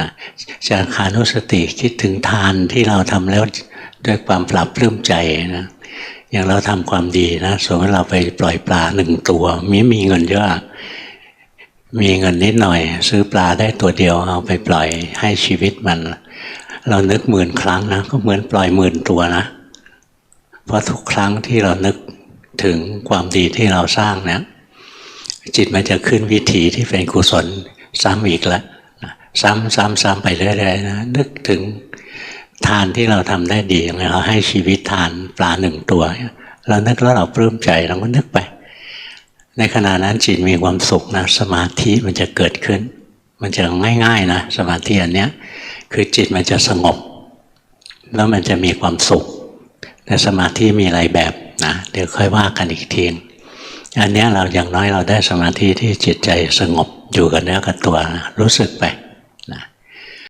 นะจาคานุสติคิดถึงทานที่เราทำแล้วด้วยความปรับปลื้มใจนะอย่างเราทำความดีนะสมมติเราไปปล่อยปลาหนึ่งตัวมีมีเงินเยอะมีเงินนิดหน่อย ซื้อปลาได้ตัวเดียวเอาไปปล่อยให้ชีวิตมัน เรานึกหมื่นครั้งนะก็เหมือนปล่อยหมื่นตัวนะ เพราะทุกครั้งที่เรานึกถึงความดีที่เราสร้างเนะจิตมันจะขึ้นวิถีที่เป็นกุศลซ้ำอีกแล้ว ซ้ำซ้ำซ้ำไปเรื่อยๆนะนึกถึงทานที่เราทำได้ดีย่างไรเราให้ชีวิตทานปลาหนึ่งตัว เรานึกแล้วเราปลื้มใจเราก็นึกไป ในขณะนั้นจิตมีความสุขนะสมาธิมันจะเกิดขึ้น มันจะง่ายๆนะสมาธิอันเนี้ยคือจิตมันจะสงบ แล้วมันจะมีความสุข แต่สมาธิมีหลายแบบนะเดี๋ยวค่อยว่ากันอีกทีอันนี้เราอย่างน้อยเราได้สมาธิที่จิตใจสงบอยู่กับเนื้อกับตัวนะรู้สึกไป